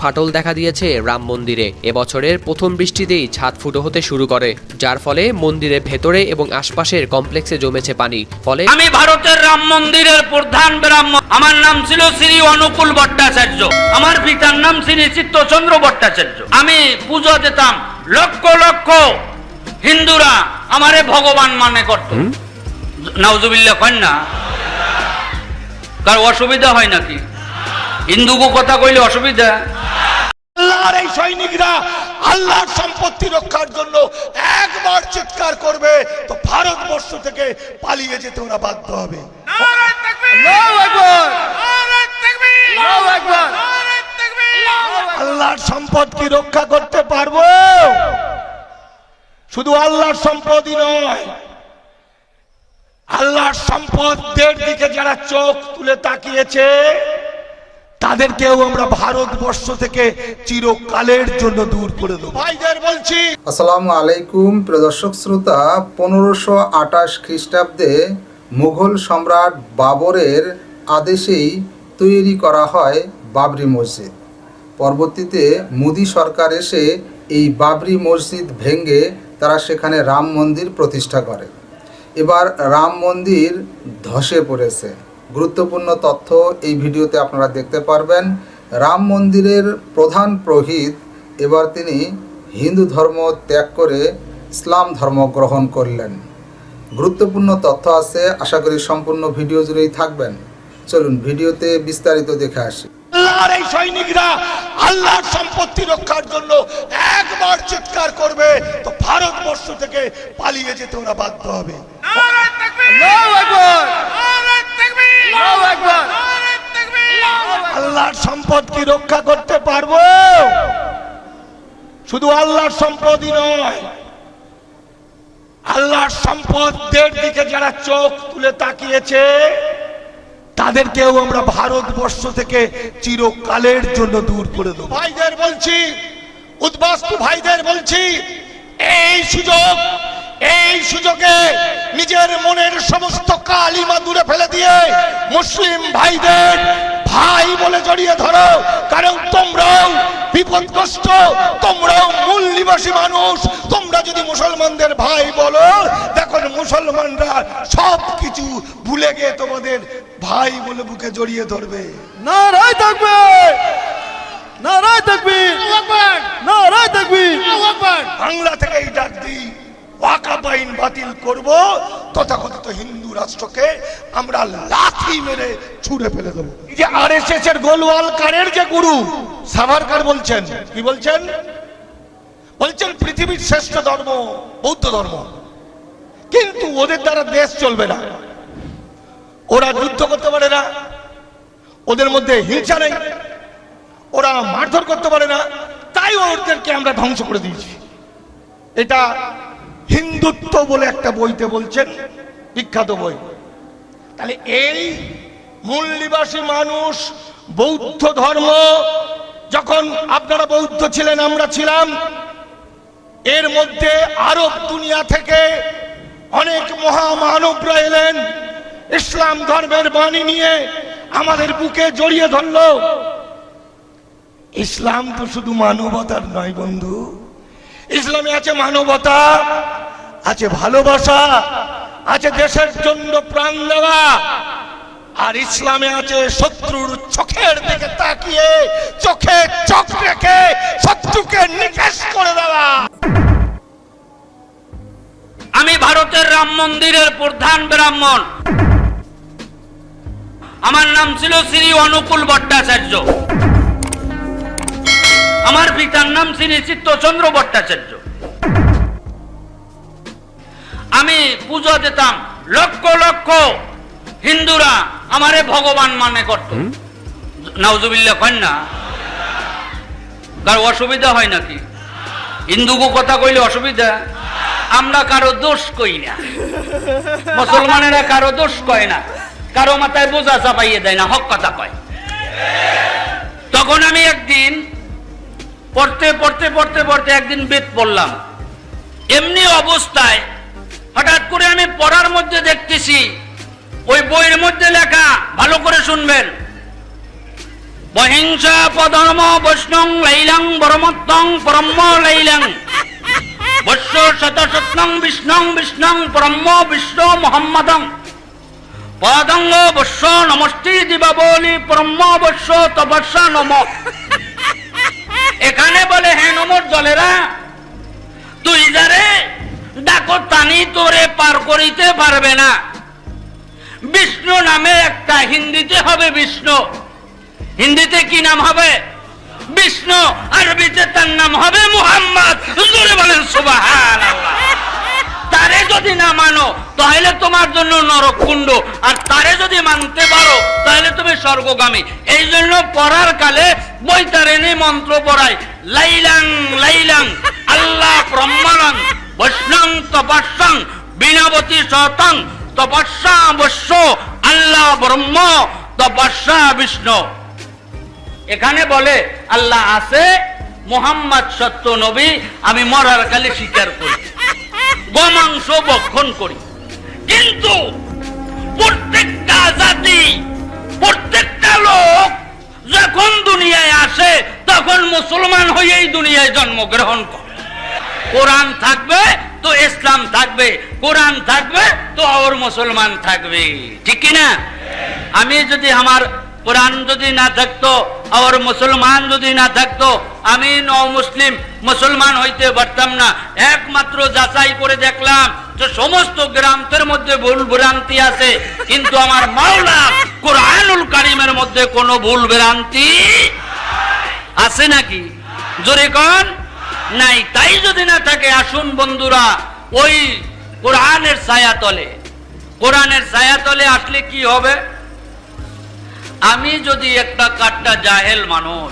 ফাটল দেখা দিয়েছে রাম মন্দিরে। এবছরের প্রথম বৃষ্টিতেই ছাদ ফুটো হতে শুরু করে যার ফলে মন্দিরের ভেতরে এবং আশপাশের কমপ্লেক্সে জমেছে পানি। ফলে আমি ভারতের রাম মন্দিরের প্রধান ব্রাহ্মণ। আমার নাম ছিল শ্রী অনুকূল ভট্টাচার্য। আমার পিতার নাম শ্রী চিত্তচন্দ্র ভট্টাচার্য। আমি পুজো দিতাম লক্ষ লক্ষ হিন্দুরা আমারে ভগবান মানে করত। নাউজুবিল্লা কন্যা। কার অসুবিধা হয় নাকি? হিন্দুকে কথা কইলে অসুবিধা। আল্লাহর এই সৈনিকরা আল্লাহর সম্পত্তি রক্ষার জন্য একবার চিৎকার করবে তো ভারতবর্ষ থেকে পালিয়ে যেতে ওরা বাধ্য হবে। আল্লাহর সম্পদ কি রক্ষা করতে পারব? শুধু আল্লাহর সম্পদই নয় আল্লাহর সম্পদের দিকে যারা চোখ তুলে তাকিয়েছে তাদেরকেও আমরা ভারতবর্ষ থেকে চিরকালের জন্য দূর করে দেবো। ভাইদের বলছি। আসসালামু আলাইকুম প্রিয় দর্শক শ্রোতা পনেরোশো আঠাশ খ্রিস্টাব্দে মুঘল সম্রাট বাবরের আদেশেই তৈরি করা হয় বাবরি মসজিদ। পরবর্তীতে মোদী সরকার এসে এই বাবরি মসজিদ ভেঙে তারা সেখানে রাম মন্দির প্রতিষ্ঠা করে। এবার রাম মন্দির ধসে পড়েছে। গুরুত্বপূর্ণ তথ্য এই ভিডিওতে আপনারা দেখতে পারবেন। রাম মন্দিরের প্রধান পুরোহিত এবার তিনি হিন্দু ধর্ম ত্যাগ করে ইসলাম ধর্ম গ্রহণ করলেন। গুরুত্বপূর্ণ তথ্য আছে আশা করি সম্পূর্ণ ভিডিও জুড়েই থাকবেন। চলুন ভিডিওতে বিস্তারিত দেখে আসি। আল্লাহর এই সৈনিকরা আল্লাহর সম্পত্তি রক্ষার জন্য একবার চিৎকার করবে তো ভারতবর্ষ থেকে পালিয়ে যেতে ওরা বাধ্য হবে। আল্লাহর সম্পদ কি রক্ষা করতে পারব? শুধু আল্লাহর সম্পদই নয় আল্লাহর সম্পদের দিকে যারা চোখ তুলে তাকিয়েছে তাদেরকেও আমরা ভারতবর্ষ থেকে চিরকালের জন্য দূর করে দেবো। ভাইদের বলছি উদ্বাস্তু ভাইদের বলছি এই সুযোগ এই সুযোগে নিজের মনের সমস্ত কালিমা দূরে ফেলে দিয়ে মুসলিম ভাইদের ভাই বলে জড়িয়ে ধরো। কারণ তোমরাও বিপদগ্রস্ত তোমরাও মূল নিবাসী মানুষ। তোমরা যদি মুসলমানদের ভাই বলো দেখুন মুসলমানরা সব কিছু ভুলে গিয়ে তোমাদের ভাই বলে বুকে জড়িয়ে ধরবে। নারায় থাকবে! নারায় থাকবে! নারায় থাকবে! বাংলা থেকে এই ডাক দিই। ওয়াকাব আইন বাতিল করব। তথাকথিত হিন্দু রাষ্ট্রকে আমরা লাথি মেরে ছুঁড়ে ফেলে দেবো। যে আরএসএস এর গোলওয়াল কারের যে গুরু, সাভারকার বলছেন, কি বলছেন? বলছেন পৃথিবীর শ্রেষ্ঠ ধর্ম বৌদ্ধ ধর্ম। কিন্তু ওদের দ্বারা দেশ চলবে না। ওরা যুদ্ধ করতে পারে না। ওদের মধ্যে হিংসা নেই। ওরা মারধর করতে পারে না। তাই ওদেরকে আমরা ধ্বংস করে দিয়েছি। এটা হিন্দুত্ব বলে একটা বইতে বলছেন, বিখ্যাত বই। তাহলে এই মূল নিবাসী মানুষ, বৌদ্ধ ধর্ম, যখন আপনারা বৌদ্ধ ছিলেন, আমরা ছিলাম, এর মধ্যে আরব দুনিয়া থেকে অনেক মহামানবরা এলেন, ইসলাম ধর্মের বাণী নিয়ে আমাদের বুকে জড়িয়ে ধরল। ইসলাম তো শুধু মানবতার নয় বন্ধু, ইসলামে আছে মানবতা আছে ভালোবাসা, আছে দেশের জন্য প্রাণ দেওয়া। আর ইসলামে আছে শত্রুর চোখের দিকে তাকিয়ে চোখে চোখ রেখে শত্রুকে নিকেশ করে দেওয়া। আমি ভারতের রাম মন্দিরের প্রধান ব্রাহ্মণ। আমার নাম ছিল শ্রী অনুকূল ভট্টাচার্য। আমার পিতার নাম শ্রী চিত্তচন্দ্র ভট্টাচার্য। আমি পুজো দিতাম লক্ষ লক্ষ হিন্দুরা আমারে ভগবান মানে করত। নাউজুবিল্লা কন না? কার অসুবিধা হয় নাকি? হিন্দুকে কথা কইলে অসুবিধা? আমরা কারও দোষ কই না। মুসলমানেরা কারও দোষ কয় না। কারও মাথায় বোঝা চাপাইয়ে দেয় না হক কথা কয়। তখন আমি একদিন পড়তে পড়তে পড়তে পড়তে একদিন বেদ পড়লাম। এমনি অবস্থায় হঠাৎ করে আমি পড়ার মধ্যে দেখতেছি, ওই বইয়ের মধ্যে লেখা, ভালো করে শুনবেন। বহিংসা পধর্ম বৈষ্ণং লাইলাং বরমত্তং পরম্য লাইলাং। বৈশ্য শতশতং বিষ্ণং বিষ্ণং পরম্য বিশ্ব মোহাম্মদং। পদঙ্গ বৈশ্য নমস্তি দিবাবলি পরম্য বৈশ্য তপস্যা নম। এখানে বলে হ্যাঁ নমর জলেরা। টানি তোরে পার করিতে পারবে না। বিষ্ণু নামে একটা হিন্দিতে হবে বিষ্ণু। হিন্দিতে কি নাম হবে? বিষ্ণু, আরবিতে তার নাম হবে মুহাম্মদ। বলেন, সুবহানাল্লাহ। তারে যদি না মানো, তাহলে তোমার জন্য নরকুণ্ড আর তারে যদি মানতে পারো, তাহলে তুমি স্বর্গগামী। এই জন্য পড়ার কালে বৈতারিণী মন্ত্র পড়ায়, লাইলাং লাইলাং। শতং তপস্যা বৈশ্য আল্লাহ ব্রহ্ম, তপস্যা বিষ্ণু। এখানে বলে, আল্লাহ আছে, মোহাম্মদ সত্য নবী, আমি মরার কালে স্বীকার করি, গোমাংস বক্ষণ করি। কিন্তু প্রত্যেকটা জাতি, প্রত্যেকটা লোক যখন দুনিয়ায় আসে, তখন মুসলমান হয়েই দুনিয়ায় জন্মগ্রহণ করে। কোরআন থাকবে তো ইসলাম থাকবে কোরআন থাকবে, তো আর মুসলমান থাকবে। ঠিক কি না? আমি যদি আমার কোরআন যদি না থাকতো, আর মুসলমান যদি না থাকতো, আমি ন মুসলিম মুসলমান হইতে পারতাম না। একমাত্র যাচাই করে দেখলাম যে সমস্ত গ্রান্থের মধ্যে ভুল ভ্রান্তি আছে, কিন্তু আমার মাওলা কোরআনুল কারিমের মধ্যে কোনো ভুল ভ্রান্তি আছে নাকি? জোরে কন? নাই। তাই যদি না থাকে, আসুন বন্ধুরা, ওই কোরআনের ছায়া তলে। কোরআনের ছায়া তলে আসলে কি হবে? আমি যদি একটা কাটটা জাহেল মানুষ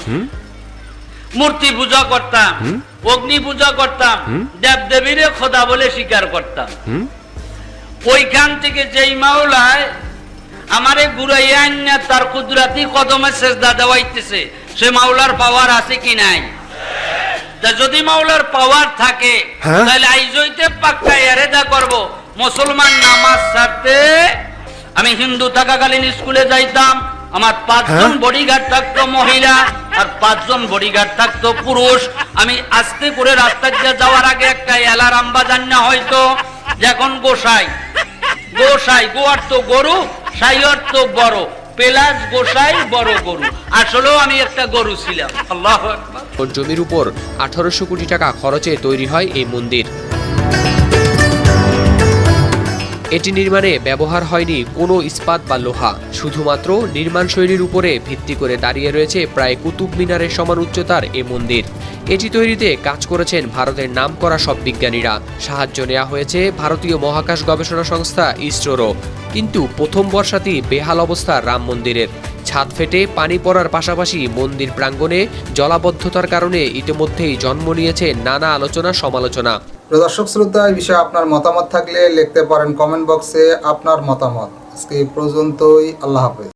মূর্তি পূজা করতাম অগ্নি পূজা করতাম দেব দেবীরে খোদা বলে স্বীকার করতাম। ওইখান থেকে যেই মাওলায় আমারে আইনা তার কুদরাতি কদমে সেজদা দেওয়াইতেছে সে মাওলার পাওয়ার আছে কি নাই? যদি মাওলার পাওয়ার থাকে তাহলে আইজইতে পাক্কা এরেদা করব। মুসলমান নামাজ ছাড়তে আমি হিন্দু থাকাকালীন স্কুলে যাইতাম আমার পাঁচজন বডিগার্ড থাকতো মহিলা আর পাঁচজন বডিগার্ড থাকতো পুরুষ। আমি আস্তে করে রাস্তা দিয়ে যাওয়ার আগে একটা অ্যালার্ম বাজান না হয়তো। যখন গোসাই গোসাই গোয়ার তো গরু সাই অর্থ বড়। পেলাস গোসাই, বড় গরু। আসলেও আমি একটা গরু ছিলাম। আল্লাহ জমির উপর আঠারোশো কোটি টাকা খরচে তৈরি হয় এই মন্দির। এটি নির্মাণে ব্যবহার হয়নি কোনো ইস্পাত বা লোহা। শুধুমাত্র নির্মাণ শৈলীর উপরে ভিত্তি করে দাঁড়িয়ে রয়েছে প্রায় কুতুব মিনারের সমান উচ্চতার এ মন্দির। এটি তৈরিতে কাজ করেছেন ভারতের নামকরা সব বিজ্ঞানীরা। সাহায্য নেওয়া হয়েছে ভারতীয় মহাকাশ গবেষণা সংস্থা ইসরোরও। কিন্তু প্রথম বর্ষাতেই বেহাল অবস্থা রাম মন্দিরের। ছাদ ফেটে পানি পড়ার পাশাপাশি মন্দির প্রাঙ্গণে জলাবদ্ধতার কারণে ইতিমধ্যেই জন্ম নিয়েছে নানা আলোচনা সমালোচনা প্রিয় দর্শক শ্রোতা, এই বিষয়ে আপনার মতামত থাকলে লিখতে পারেন কমেন্ট বক্সে আপনার মতামত। আজকে এই পর্যন্তই, আল্লাহ হাফেজ।